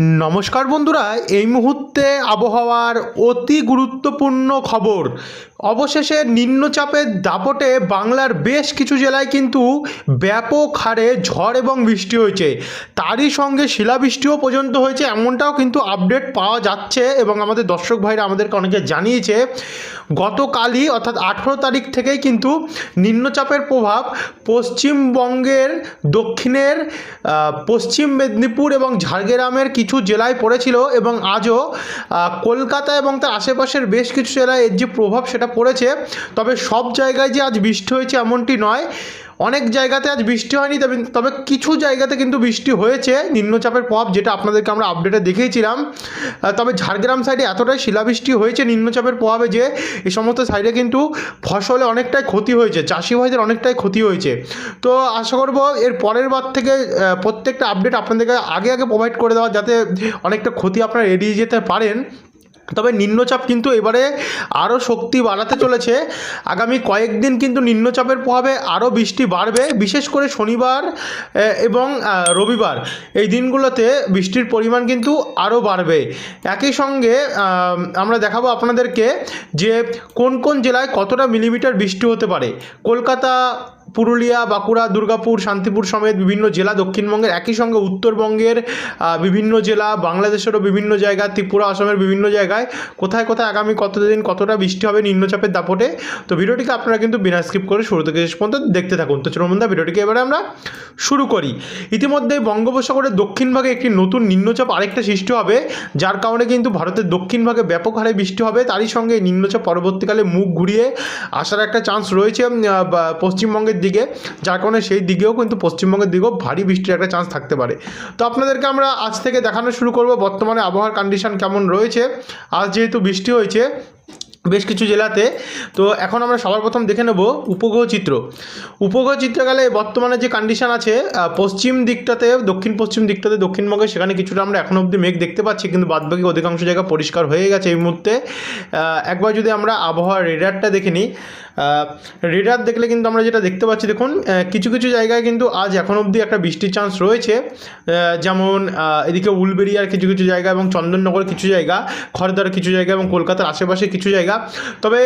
নমস্কার বন্ধুরা, এই মুহূর্তে আবহাওয়ার অতি গুরুত্বপূর্ণ খবর। অবশেষে নিম্নচাপের দাপটে বাংলার বেশ কিছু জেলায় কিন্তু ব্যাপক হারে ঝড় এবং বৃষ্টি হয়েছে। তারই সঙ্গে শিলাবৃষ্টিও পর্যন্ত হয়েছে, এমনটাও কিন্তু আপডেট পাওয়া যাচ্ছে এবং আমাদের দর্শক ভাইরা আমাদেরকে অনেকে জানিয়েছে, গতকালই অর্থাৎ আঠেরো তারিখ থেকেই কিন্তু নিম্নচাপের প্রভাব পশ্চিমবঙ্গের দক্ষিণের পশ্চিম মেদিনীপুর এবং ঝাড়গ্রামের কিছু জেলায় পড়েছিল এবং আজও কলকাতা এবং তার আশেপাশের বেশ কিছু জেলায় এর যে প্রভাব সেটা পড়েছে। তবে সব জায়গায় যে আজ বৃষ্টি হয়েছে এমনটি নয়। অনেক জায়গাতে আজ বৃষ্টি হয়নি, তবে তবে কিছু জায়গাতে কিন্তু বৃষ্টি হয়েছে, নিম্নচাপের প্রভাব যেটা আপনাদেরকে আমরা আপডেটে দেখিয়েছিলাম। তবে ঝাড়গ্রাম সাইডে এতটাই শিলাবৃষ্টি হয়েছে নিম্নচাপের প্রভাবে যে এই সমস্ত সাইডে কিন্তু ফসলে অনেকটাই ক্ষতি হয়েছে, চাষি ভাইদের অনেকটাই ক্ষতি হয়েছে। তো আশা করব এর পরের বার থেকে প্রত্যেকটা আপডেট আপনাদেরকে আগে আগে প্রোভাইড করে দেওয়া যাতে অনেকটা ক্ষতি আপনারা এড়িয়ে যেতে পারেন। তবে নিম্নচাপ কিন্তু এবারে আরও শক্তি বাড়াতে চলেছে। আগামী কয়েকদিন কিন্তু নিম্নচাপের প্রভাবে আরও বৃষ্টি বাড়বে, বিশেষ করে শনিবার এবং রবিবার। এই দিনগুলোতে বৃষ্টির পরিমাণ কিন্তু আরও বাড়বে। একই সঙ্গে আমরা দেখাবো আপনাদেরকে যে কোন কোন জেলায় কতটা মিলিমিটার বৃষ্টি হতে পারে। কলকাতা পুরুলিয়া বাঁকুড়া দুর্গাপুর শান্তিপুর সমেত বিভিন্ন জেলা দক্ষিণবঙ্গের একই সঙ্গে উত্তরবঙ্গের বিভিন্ন জেলা বাংলাদেশেরও বিভিন্ন জায়গা ত্রিপুরা আসামের বিভিন্ন জায়গায় কোথায় কোথায় আগামী কতদিন কতটা বৃষ্টি হবে নিম্নচাপের দাপটে তো ভিডিওটিকে আপনারা কিন্তু বিনা স্কিপ করে শুরু থেকে শেষ পর্যন্ত দেখতে থাকুন। তো বন্ধুরা, ভিডিওটিকে এবারে আমরা শুরু করি। ইতিমধ্যে বঙ্গোপসাগরের দক্ষিণ ভাগে একটি নতুন নিম্নচাপ আরেকটা সৃষ্টি হবে যার কারণে কিন্তু ভারতের দক্ষিণ ভাগে ব্যাপক হারে বৃষ্টি হবে। তারই সঙ্গে নিম্নচাপ পরবর্তীকালে মুখ ঘুরিয়ে আসার একটা চান্স রয়েছে পশ্চিমবঙ্গের দিকে, যার কারণে সেই দিকেও কিন্তু পশ্চিমবঙ্গের দিকেও ভারী বৃষ্টির একটা চান্স থাকতে পারে। তো আপনাদেরকে আমরা আজ থেকে দেখানো শুরু করব, বর্তমানে আবহাওয়ার কন্ডিশন কেমন রয়েছে। আজ যেহেতু বৃষ্টি হয়েছে বেশ কিছু জেলাতে। তো এখন আমরা সবার প্রথম দেখে নেব উপগ্রহ চিত্র। উপগ্রহ চিত্রকালে বর্তমানে যে কন্ডিশন আছে পশ্চিম দিকটাতে, দক্ষিণ পশ্চিম দিকটাতে, দক্ষিণবঙ্গে সেখানে কিছুটা আমরা এখন অবধি মেঘ দেখতে পাচ্ছি, কিন্তু বাদবাকি অধিকাংশ জায়গা পরিষ্কার হয়ে গেছে এই মুহূর্তে। একবার যদি আমরা আবহাওয়ার রেডারটা দেখে নিই রেডার দেখলে কিন্তু আমরা যেটা দেখতে পাচ্ছি, দেখুন কিছু কিছু জায়গায় কিন্তু আজ এখন অবধি একটা বৃষ্টির চান্স রয়েছে। যেমন এদিকে উলবেরিয়ার কিছু কিছু জায়গা এবং চন্দননগর কিছু জায়গা, খড়দার কিছু জায়গা এবং কলকাতার আশেপাশে কিছু জায়গা। তবে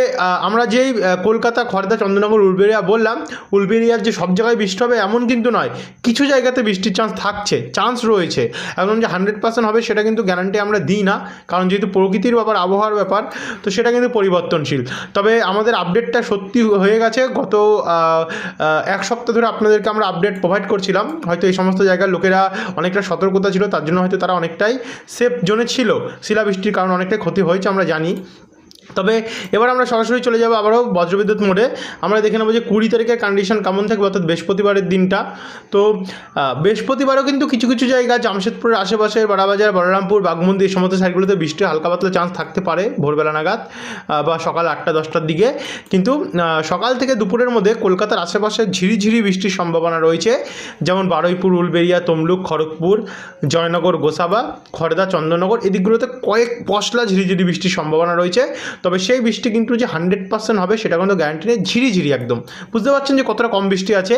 আমরা যেই কলকাতা খড়দা চন্দ্রনগর উলবেরিয়া বললাম উলবেরিয়ার যে সব জায়গায় বৃষ্টি হবে এমন কিন্তু নয়। কিছু জায়গাতে বৃষ্টির চান্স থাকছে চান্স রয়েছে। একদম যে হান্ড্রেড পার্সেন্ট হবে সেটা কিন্তু গ্যারান্টি আমরা দিই না, কারণ যেহেতু প্রকৃতির ব্যাপার, আবহাওয়ার ব্যাপার, তো সেটা কিন্তু পরিবর্তনশীল। তবে আমাদের আপডেটটা সত্যি হয়ে গেছে। গত এক সপ্তাহ ধরে আপনাদেরকে আমরা আপডেট প্রোভাইড করছিলাম। হয়তো এই সমস্ত জায়গার লোকেরা অনেকটা সতর্কতা ছিল, তার জন্য হয়তো তারা অনেকটাই সেফ জোনে ছিল। শিলাবৃষ্টির কারণে অনেকটাই ক্ষতি হয়েছে, আমরা জানি। তবে এবার আমরা সরাসরি চলে যাব আবারও বজ্রবিদ্যুৎ মোড়ে। আমরা দেখে নেব যে কুড়ি তারিখের কন্ডিশন কেমন থাকবে, অর্থাৎ বৃহস্পতিবারের দিনটা। তো বৃহস্পতিবারও কিন্তু কিছু কিছু জায়গা, জামশেদপুরের আশেপাশে বাড়াবাজার বলরামপুর বাগমন্দি এই সমস্ত সাইডগুলোতে বৃষ্টির হালকা পাতলা চান্স থাকতে পারে ভোরবেলা নাগাদ বা সকাল আটটা, দশটার দিকে। কিন্তু সকাল থেকে দুপুরের মধ্যে কলকাতার আশেপাশে ঝিরিঝিরি বৃষ্টির সম্ভাবনা রয়েছে। যেমন বারুইপুর উলবেরিয়া তমলুক, খড়গপুর, জয়নগর, গোসাবা, খড়দা, চন্দননগর, এদিকগুলোতে কয়েক পশলা ঝিরিঝিরি বৃষ্টির সম্ভাবনা রয়েছে। তবে সেই বৃষ্টি কিন্তু যে হান্ড্রেড পার্সেন্ট হবে সেটা কিন্তু গ্যারান্টি নেই ঝিরিঝিরি একদম। বুঝতে পারছেন যে কতটা কম বৃষ্টি আছে?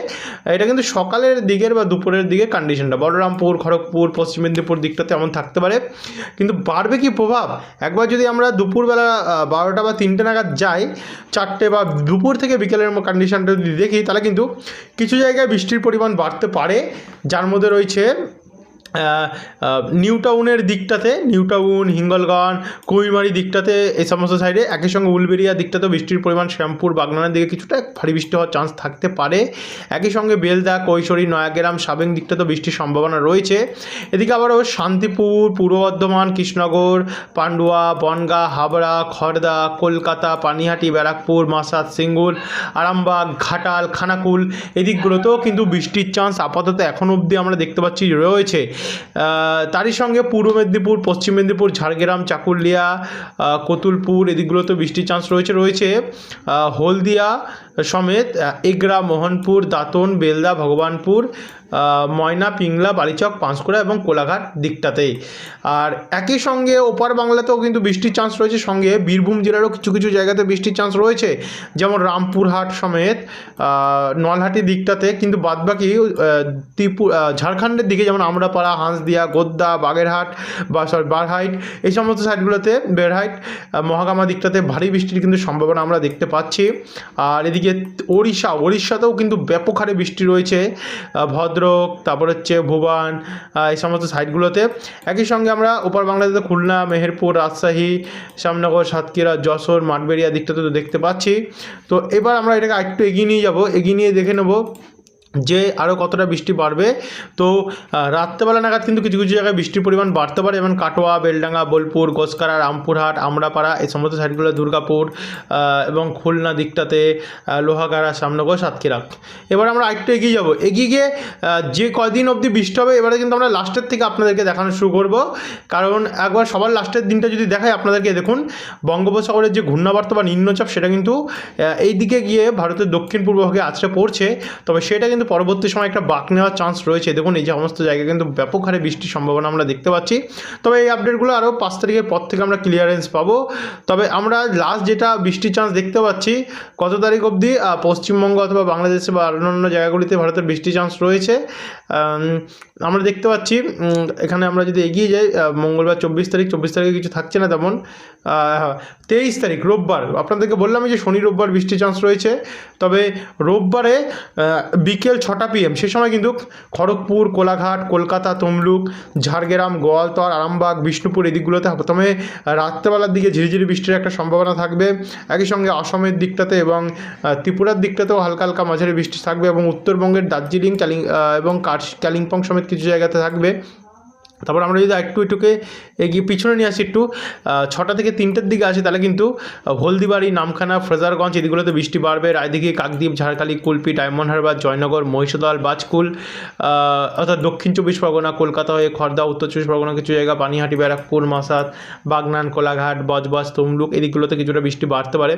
এটা কিন্তু সকালের দিকের বা দুপুরের দিকে কন্ডিশনটা বলরামপুর, খড়গপুর, পশ্চিম মেদিনীপুর দিকটাতে এমন থাকতে পারে। কিন্তু বাড়বে কি প্রভাব? একবার যদি আমরা দুপুরবেলা বারোটা বা তিনটে নাগাদ যাই, চারটে বা দুপুর থেকে বিকেলের কন্ডিশনটা যদি দেখি, তাহলে কিন্তু কিছু জায়গায় বৃষ্টির পরিমাণ বাড়তে পারে। যার মধ্যে রয়েছে নিউ টাউনের দিকটাতে নিউ টাউন হিঙ্গলগঞ্জ কুমিরমারি দিকটাতে, এই সমস্ত সাইডে একই সঙ্গে উলবেরিয়া দিকটাতেও বৃষ্টির পরিমাণ শ্যামপুর, বাগনানের দিকে কিছুটা ভারী বৃষ্টি হওয়ার চান্স থাকতে পারে। একই সঙ্গে বেলদা, কৈশোরী, নয়াগ্রাম, সাবেং দিকটাতেও বৃষ্টির সম্ভাবনা রয়েছে। এদিকে আবারও শান্তিপুর, পূর্ব বর্ধমান, কৃষ্ণনগর, পান্ডুয়া, বনগাঁ, হাবড়া খড়দা কলকাতা, পানিহাটি, ব্যারাকপুর, মাসাদ, সিঙ্গুর, আরামবাগ, ঘাটাল, খানাকুল, এদিকগুলোতেও কিন্তু বৃষ্টির চান্স আপাতত এখন অবধি আমরা দেখতে পাচ্ছি রয়েছে। তারই সঙ্গে পূর্ব মেদিনীপুর, পশ্চিম মেদিনীপুর, ঝাড়গ্রাম, চাকুলিয়া কতুলপুর এদিকগুলোতেও বৃষ্টির চান্স রয়েছে রয়েছে। হলদিয়া সমেত এগরা, মোহনপুর, দাঁতন, বেলদা, ভগবানপুর ময়না পিংলা বালিচক পাঁশকুড়া এবং কোলাঘাট দিকটাতেই আর একই সঙ্গে ওপার বাংলাতেও কিন্তু বৃষ্টির চান্স রয়েছে। সঙ্গে বীরভূম জেলারও কিছু কিছু জায়গাতে বৃষ্টির চান্স রয়েছে। যেমন রামপুরহাট সমেত নলহাটি দিকটাতে। কিন্তু বাদবাকি ত্রিপুর ঝাড়খণ্ডের দিকে যেমন আমরাপাড়া হাঁসদিয়া গোদ্দা বাগেরহাট বা সরি বারহাইট এই সমস্ত সাইডগুলোতে বেরহাইট মহাগামা দিকটাতে ভারী বৃষ্টির কিন্তু সম্ভাবনা আমরা দেখতে পাচ্ছি। আর এদিকে ওড়িশা ওড়িশাতেও কিন্তু ব্যাপক হারে বৃষ্টি রয়েছে। আহ, ভদ্রক তারপর হচ্ছে ভুবান এই সমস্ত সাইটগুলোতে। একই সঙ্গে আমরা ওপার বাংলাদেশে খুলনা, মেহেরপুর, রাজশাহী, শ্যামনগর, সাতক্ষীরা, যশোর, মাঠবেড়িয়া দিকটাতে তো দেখতে পাচ্ছি। তো এবার আমরা এটাকে একটু এগিয়ে নিয়ে যাব। এগিয়ে নিয়ে দেখে নেব যে আরও কতটা বৃষ্টি বাড়বে, তো রাত্রেবেলা নাগাদ কিন্তু কিছু কিছু জায়গায় বৃষ্টির পরিমাণ বাড়তে পারে, যেমন কাটোয়া, বেলডাঙ্গা, বোলপুর গোসকারা রামপুরহাট, আমরাপাড়া, এই সমস্ত সাইডগুলো, দুর্গাপুর এবং খুলনা দিকটাতে লোহাগাড়া, শ্যামনগর, সাতক্ষীরা। এবার আমরা আরেকটু এগিয়ে যাব। এগিয়ে গিয়ে যে কয়দিন অবধি বৃষ্টি হবে, এবারে কিন্তু আমরা লাস্টের থেকে আপনাদেরকে দেখানো শুরু করব। কারণ একবার সবার লাস্টের দিনটা যদি দেখাই, আপনাদেরকে দেখুন, বঙ্গোপসাগরের যে ঘূর্ণাবর্ত বা নিম্নচাপ, সেটা কিন্তু এই দিকে গিয়ে ভারতের দক্ষিণ পূর্ব ভাগে আছড়ে পড়ছে। তবে সেটা কিন্তু পরবর্তী সময় একটা বাঁক নেওয়ার চান্স রয়েছে। দেখুন এই সমস্ত জায়গায় কিন্তু ব্যাপক হারে বৃষ্টির সম্ভাবনা আমরা দেখতে পাচ্ছি। তবে এই আপডেটগুলো আরও পাঁচ তারিখের পর থেকে আমরা ক্লিয়ারেন্স পাবো। তবে আমরা লাস্ট যেটা বৃষ্টির চান্স দেখতে পাচ্ছি কত তারিখ অবধি পশ্চিমবঙ্গ অথবা বাংলাদেশে বা অন্যান্য জায়গাগুলিতে ভারতের বৃষ্টির চান্স রয়েছে। আমরা দেখতে পাচ্ছি এখানে আমরা যদি এগিয়ে যাই মঙ্গলবার চব্বিশ তারিখ চব্বিশ তারিখে কিছু থাকছে না তেমন। তেইশ তারিখ রোববার আপনাদেরকে বললাম যে শনি রোববার বৃষ্টির চান্স রয়েছে। তবে রোববারে আহ, বিকেল ছটা পিএম সে সময় কিন্তু খড়গপুর, কোলাঘাট, কলকাতা, তমলুক, ঝাড়গ্রাম, গোয়ালতর, আরামবাগ, বিষ্ণুপুর এদিকগুলোতে দিকগুলোতে প্রথমে রাত্রেবেলার দিকে ঝিরিঝিরি বৃষ্টির একটা সম্ভাবনা থাকবে। একই সঙ্গে অসমের দিকটাতে এবং ত্রিপুরার দিকটাতেও হালকা হালকা মাঝারি বৃষ্টি থাকবে এবং উত্তরবঙ্গের দার্জিলিং কালিং এবং কালিম্পং সমেত কিছু জায়গাতে থাকবে। তারপর আমরা যদি একটু একটুকে এগিয়ে পিছনে নিয়ে আসি একটু ছটা থেকে তিনটের দিকে আসি, তাহলে কিন্তু হলদিবাড়ি, নামখানা, ফ্রেজারগঞ্জ এদিকগুলোতে বৃষ্টি বাড়বে। রায়দিঘি, কাকদ্বীপ, ঝাড়খালি, কুলপি, ডায়মন্ড হারবার, জয়নগর, মহিষদল, বাজকুল অর্থাৎ দক্ষিণ চব্বিশ পরগনা, কলকাতা হয়ে খর্দা, উত্তর চব্বিশ পরগনা কিছু জায়গা পানিহাটি ব্যারাকপুর মাসাত বাগনান, কোলাঘাট, বজবজ, তমলুক এদিকগুলোতে কিছুটা বৃষ্টি বাড়তে পারে।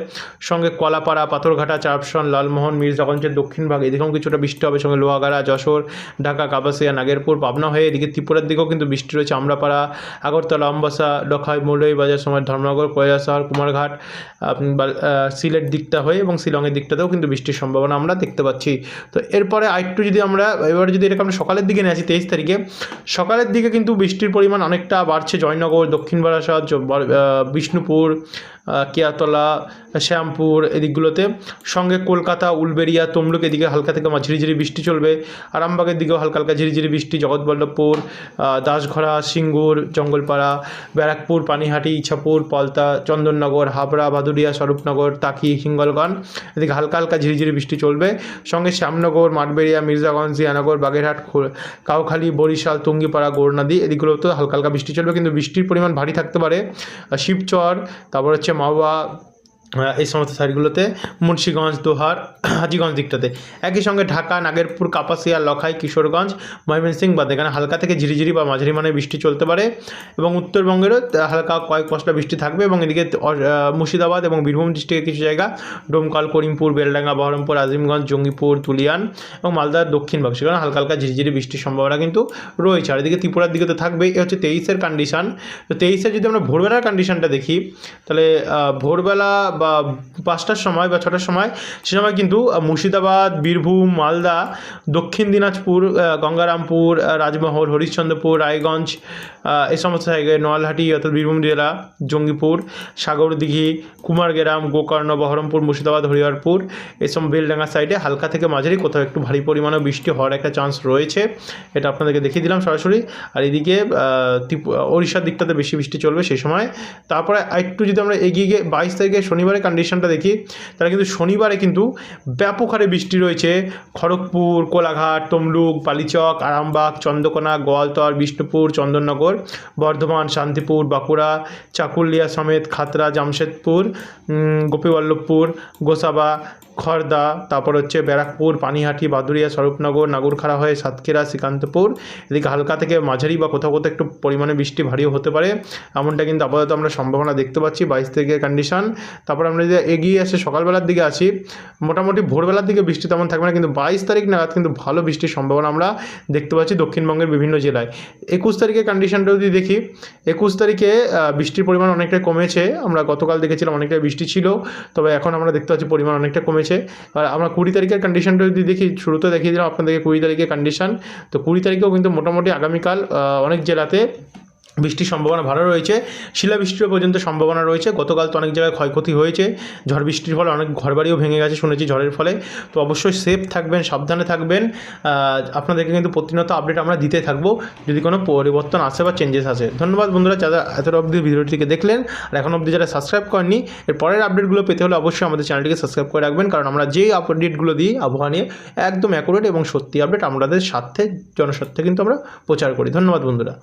সঙ্গে কলাপাড়া, পাথরঘাটা চারপসন লালমোহন, মির্জাগঞ্জের দক্ষিণ ভাগ এদিকেও কিছুটা বৃষ্টি হবে। সঙ্গে লোহাগাড়া, যশোর, ঢাকা, কাপাসিয়া, নাগেরপুর, পাবনা হয়ে এদিকে ত্রিপুরার দিকেও কিন্তু বৃষ্টি রয়েছে আমরাপাড়া আগরতলা আমবাসা ডখাই মৌলই বাজার সময় ধর্মনগর কৈলাসহর কুমারঘাট সিলেট দিকটা হয়ে এবং শিলংয়ের দিকটাতেও কিন্তু বৃষ্টির সম্ভাবনা আমরা দেখতে পাচ্ছি। তো এরপরে আরেকটু যদি আমরা এবার যদি এরকম সকালের দিকে নিয়ে আসি তেইশ তারিখে সকালের দিকে কিন্তু বৃষ্টির পরিমাণ অনেকটা বাড়ছে। জয়নগর দক্ষিণ বারাসাত জ- বার- আহ, বিষ্ণুপুর কেয়াতলা, শ্যামপুর এদিকগুলোতে। সঙ্গে কলকাতা, উলবেড়িয়া, তমলুক এদিকে হালকা থেকে ঝিরিঝিরি বৃষ্টি চলবে। আরামবাগের দিকেও হালকা হালকা ঝিরিঝিরি বৃষ্টি, জগৎবল্লভপুর দাসঘরা, সিঙ্গুর, জঙ্গলপাড়া, ব্যারাকপুর, পানিহাটি, ইছাপুর পলতা চন্দননগর, হাবড়া, ভাদুরিয়া, স্বরূপনগর তাকি হিঙ্গলগঞ্জ এদিকে হালকা হালকা ঝিরিঝিরি বৃষ্টি চলবে। সঙ্গে শ্যামনগর, মাঠবেড়িয়া, মির্জাগঞ্জ, জিয়ানগর, বাগেরহাট কাউখালী, বরিশাল, তুঙ্গিপাড়া, গৌরনদী এদিকগুলোতেও হালকা হালকা বৃষ্টি চলবে। কিন্তু বৃষ্টির পরিমাণ ভারী থাকতে পারে। শিবচর, তারপর হচ্ছে जमा हुआ এই সমস্ত সাইডগুলোতে মুন্সীগঞ্জ, দোহার, হাজিগঞ্জ দিকটাতে। একই সঙ্গে ঢাকা, নাগেরপুর, কাপাসিয়া, লখাই, কিশোরগঞ্জ, ময়মনসিংহ বাদ এখানে হালকা থেকে ঝিরিঝিরি বা মাঝারি মানে বৃষ্টি চলতে পারে এবং উত্তরবঙ্গেরও হালকা কয়েক পশলা বৃষ্টি থাকবে এবং এদিকে মুর্শিদাবাদ এবং বীরভূম ডিস্ট্রিক্টের কিছু জায়গা, ডোমকাল, করিমপুর, বেলডাঙ্গা, বহরমপুর, আজিমগঞ্জ, জঙ্গিপুর, তুলিয়ান এবং মালদার দক্ষিণ ভাগ, সেখানে হালকা হালকা ঝিরিঝিরি বৃষ্টির সম্ভাবনা কিন্তু রয়েছে। আর এদিকে ত্রিপুরার দিকে তো থাকবেই এ হচ্ছে তেইশের কন্ডিশান তো তেইশে যদি আমরা ভোরবেলার কন্ডিশনটা দেখি, তাহলে ভোরবেলা পাঁচটার সময় বা ছটার সময়, সে সময় কিন্তু মুর্শিদাবাদ, বীরভূম, মালদা, দক্ষিণ দিনাজপুর গঙ্গারামপুর রাজমহল, হরিশ্চন্দ্রপুর, রায়গঞ্জ এই সমস্ত জায়গায় নোয়ালহাটি অর্থাৎ বীরভূম জেলা, জঙ্গিপুর, সাগরদিঘি, কুমারগ্রাম, গোকর্ণ, বহরমপুর, মুর্শিদাবাদ, হরিহরপুর এসব বেলডাঙ্গা সাইডে হালকা থেকে মাঝারি, কোথাও একটু ভারী পরিমাণে বৃষ্টি হওয়ার একটা চান্স রয়েছে। এটা আপনাদেরকে দেখিয়ে দিলাম সরাসরি। আর এদিকে ওড়িশার দিকটাতে বেশি বৃষ্টি চলবে সেই সময়। তারপরে একটু যদি আমরা এগিয়ে গিয়ে বাইশ তারিখে শনিবারের কন্ডিশনটা দেখি। তাহলে কিন্তু শনিবারে কিন্তু ব্যাপক হারে বৃষ্টি রয়েছে। খড়গপুর, কোলাঘাট, তমলুক, বালিচক, আরামবাগ, চন্দ্রকোনা, গোয়ালতর, বিষ্ণুপুর, চন্দননগর, বর্ধমান, শান্তিপুর, বাঁকুড়া, চাকুলিয়া সমেত খাতড়া, জামশেদপুর গোপীবল্লভপুর, গোসাবা খড়দা তারপর হচ্ছে ব্যারাকপুর, পানিহাটি বাদুরিয়া স্বরূপনগর, নাগরখাড়া হয়ে সাতক্ষীরা, শ্রীকান্তপুর। এদিকে হালকা থেকে মাঝারি বা কোথাও কোথাও একটু পরিমাণে বৃষ্টি ভারীও হতে পারে। এমনটা কিন্তু আপাতত আমরা সম্ভাবনা দেখতে পাচ্ছি বাইশ তারিখের কন্ডিশন তারপর আমরা যদি এগিয়ে এসে সকালবেলার দিকে আসি মোটামুটি ভোরবেলার দিকে বৃষ্টি তেমন থাকবে না, কিন্তু বাইশ তারিখ নাগাদ কিন্তু ভালো বৃষ্টির সম্ভাবনা আমরা দেখতে পাচ্ছি দক্ষিণবঙ্গের বিভিন্ন জেলায়। একুশ তারিখের কন্ডিশনটা যদি দেখি, একুশ তারিখে বৃষ্টির পরিমাণ অনেকটা কমেছে। আমরা গতকাল দেখেছিলাম অনেকটা বৃষ্টি ছিল, তবে এখন আমরা দেখতে পাচ্ছি পরিমাণ অনেকটা কমেছে। আর আমরা কুড়ি তারিখের কন্ডিশনটা যদি দেখি, শুরুতে দেখিয়ে দিলাম আপনাদেরকে কুড়ি তারিখের কন্ডিশন তো কুড়ি তারিখেও কিন্তু মোটামুটি আগামীকাল অনেক জেলাতে বৃষ্টির সম্ভাবনা ভালো রয়েছে। শিলাবৃষ্টির পর্যন্ত সম্ভাবনা রয়েছে। গতকাল তো অনেক জায়গায় ক্ষয়ক্ষতি হয়েছে। ঝড় বৃষ্টির ফলে অনেক ঘরবাড়িও ভেঙে গেছে শুনেছি ঝড়ের ফলে। তো অবশ্যই সেফ থাকবেন, সাবধানে থাকবেন। আপনাদেরকে কিন্তু প্রতিনিয়ত আপডেট আমরা দিতে থাকব। যদি কোনো পরিবর্তন আসে বা চেঞ্জেস আসে। ধন্যবাদ বন্ধুরা, যারা এত অবধি ভিডিওটিকে দেখলেন আর এখন অবধি যারা সাবস্ক্রাইব করেননি, এর পরের আপডেটগুলো পেতে হলে অবশ্যই আমাদের চ্যানেলটিকে সাবস্ক্রাইব করে রাখবেন। কারণ আমরা যেই আপডেটগুলো দিই, আবহাওয়া নিয়ে একদম অ্যাকুরেট এবং সত্যি আপডেট আমাদের স্বার্থে, জনস্বার্থে কিন্তু আমরা প্রচার করি। ধন্যবাদ বন্ধুরা।